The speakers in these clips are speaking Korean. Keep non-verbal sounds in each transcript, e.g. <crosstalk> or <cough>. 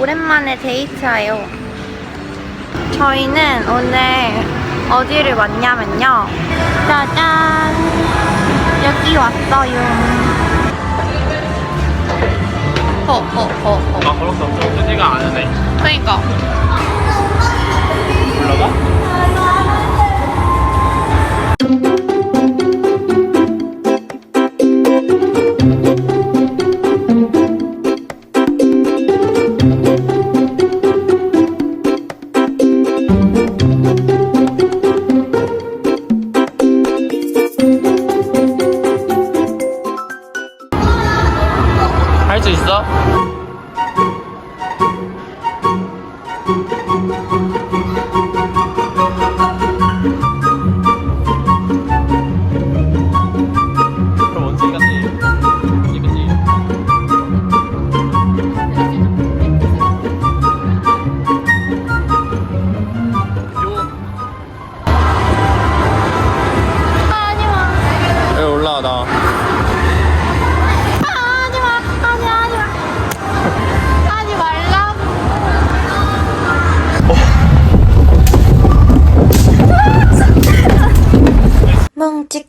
오랜만에 데이트해요. 저희는 오늘 어디를 왔냐면요. 짜잔! 여기 왔어요. 어, 어, 어, 어. 아 엄청 크지가 않으네 그니까. 올라가?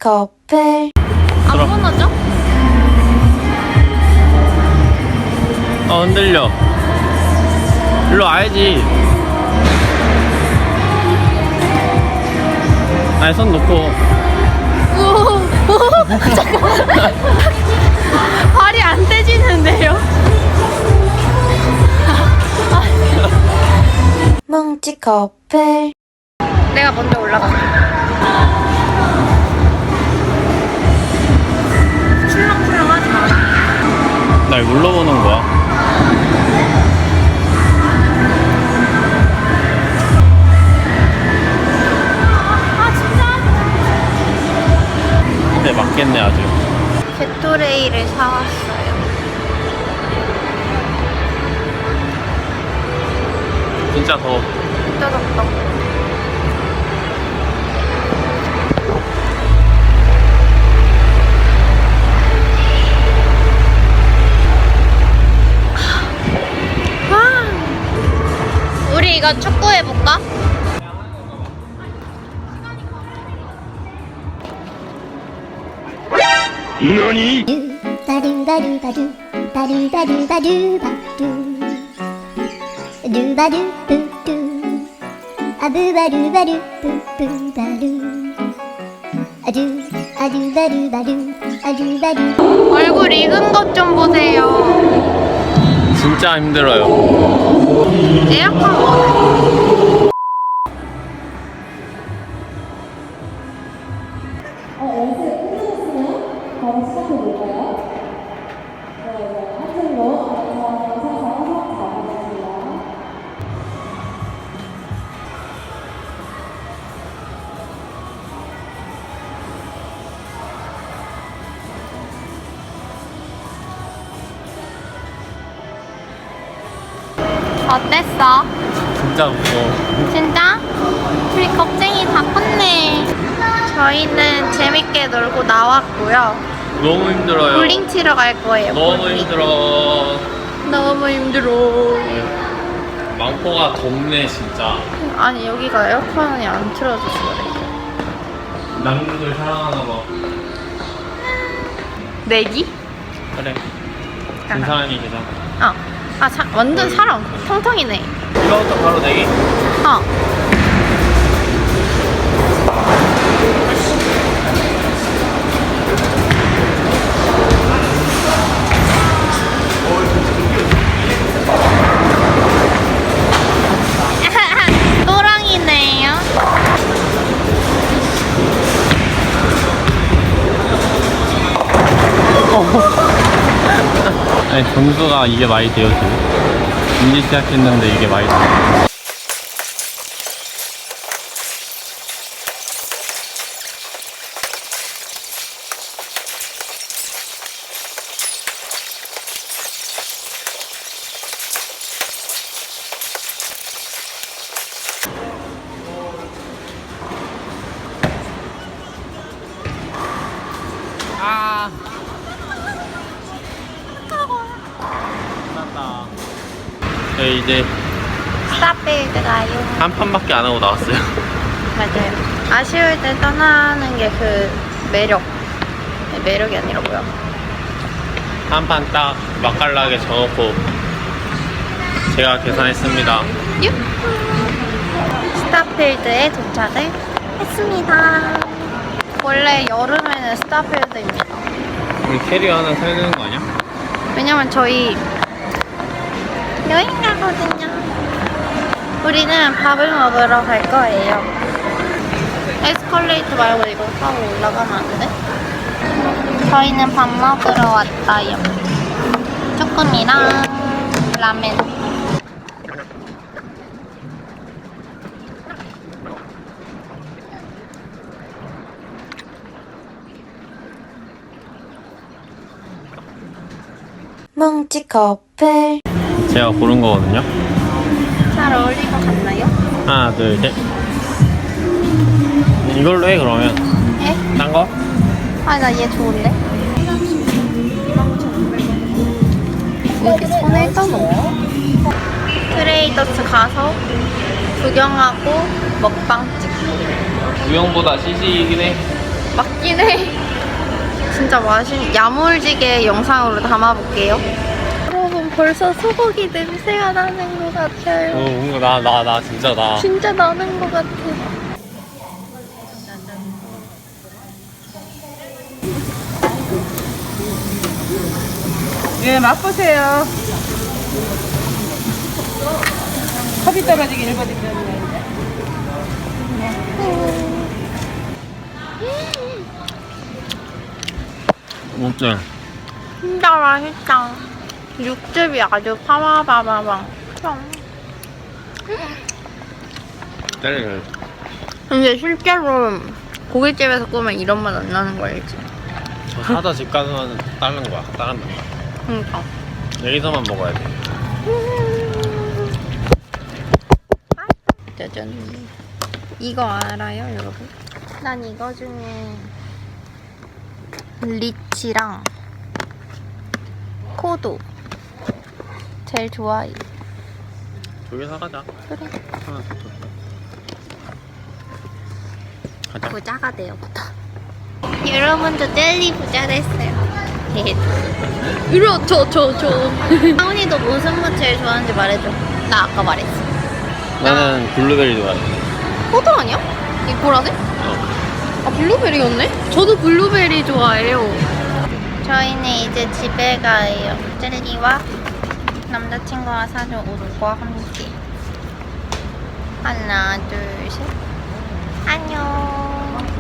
커플. 안 들어. 무너져? 어 흔들려 일로 와야지 아니 손 놓고 잠깐만. <laughs> 발이 안 떼지는데요? <laughs> 뭉치 커플. 내가 먼저 올라갈 날 물러보는 거야 아 진짜? 근데 맞겠네 아주 게토레이를 사왔어요. 진짜 더워 진짜 덥다. 우리 이거 축구 해볼까? 바루바루바루 바루바루바루바루 루바루루루 아부바루바루 뿌뿌바루 아주 아루바루바루 아루바루 얼굴 익은 것 좀 보세요. 진짜 힘들어요. 에어컨 어땠어? 진짜 무서워 진짜? 우리 겁쟁이 다 컸네. 저희는 재밌게 놀고 나왔고요. 너무 힘들어요 볼링 치러 갈 거예요. 너무 볼링. 힘들어 너무 힘들어. 망포가 덥네 진짜 아니 여기가 에어컨이 안 틀어져서 그래. 남극을 사랑하나 봐 내기? 그래 진사람이 계산 어. 아 사, 완전 사람 텅텅이네. 이거부터 바로 내기 어. 아니 점수가 이게 많이 지금? 이제 시작했는데 이게 많이 돼요. 아 저희 이제 스타필드 가요. 한 판밖에 안 하고 나왔어요. 맞아요. 아쉬울 때 떠나는 게 그 매력. 네, 매력이 아니라 뭐야? 한판 딱 맛깔나게 정놓고 제가 계산했습니다. 유! 스타필드에 도착을 했습니다. 원래 여름에는 스타필드입니다. 그럼 캐리어 하나 사야 되는 거 아니야? 왜냐면 저희 여행 가거든요. 우리는 밥을 먹으러 갈 거예요. 에스컬레이터 말고 이거 타고 올라가면 안 돼? 저희는 밥 먹으러 왔어요. 조금이랑 라멘. 뭉치 커플. 제가 고른 거거든요. 잘 어울릴 것 같나요? 하나, 둘, 셋. 이걸로 해 그러면. 예? 딴 거? 아, 나 얘 좋은데? 이렇게 손에 떠넣어? 트레이더스 가서 구경하고 먹방 찍고 구형보다 CC이긴 해. 맞긴 해 진짜 맛있 야물지게 영상으로 담아볼게요 벌써 소고기 냄새가 나는 것 어, 같아요 뭔가 나, 나, 나 진짜 나. 진짜 나는 것 같아 예, 맛보세요. 컵이 떨어지기 직전이네. 어때? 진짜 맛있다. 육즙이 아주 파마바바방. 근데 실제로 고깃집에서 구우면 이런 맛 안 나는 거 알지? 저 사다 집 가면 다른 거야. 다른 거야. 그러니까. 여기서만 먹어야 돼. 짜잔. 이거 알아요, 여러분? 난 이거 중에 리치랑 코도 제일 좋아해. 두개 사가자. 그래. 하나 더 줘. 가자. 부자가 되어부터. 여러분도 젤리 부자 됐어요. 이러 저저 저. 하은이도 무슨 맛 제일 좋아하는지 말해줘. 나 아까 말했어. 나는 블루베리 좋아해. 포도 아니야? 이 보라색? 어. 아 블루베리였네? 저도 블루베리 좋아해요. 저희는 이제 집에 가요. 젤리와 남자친구와 사진 오르고 함께. 하나 둘 셋. 안녕.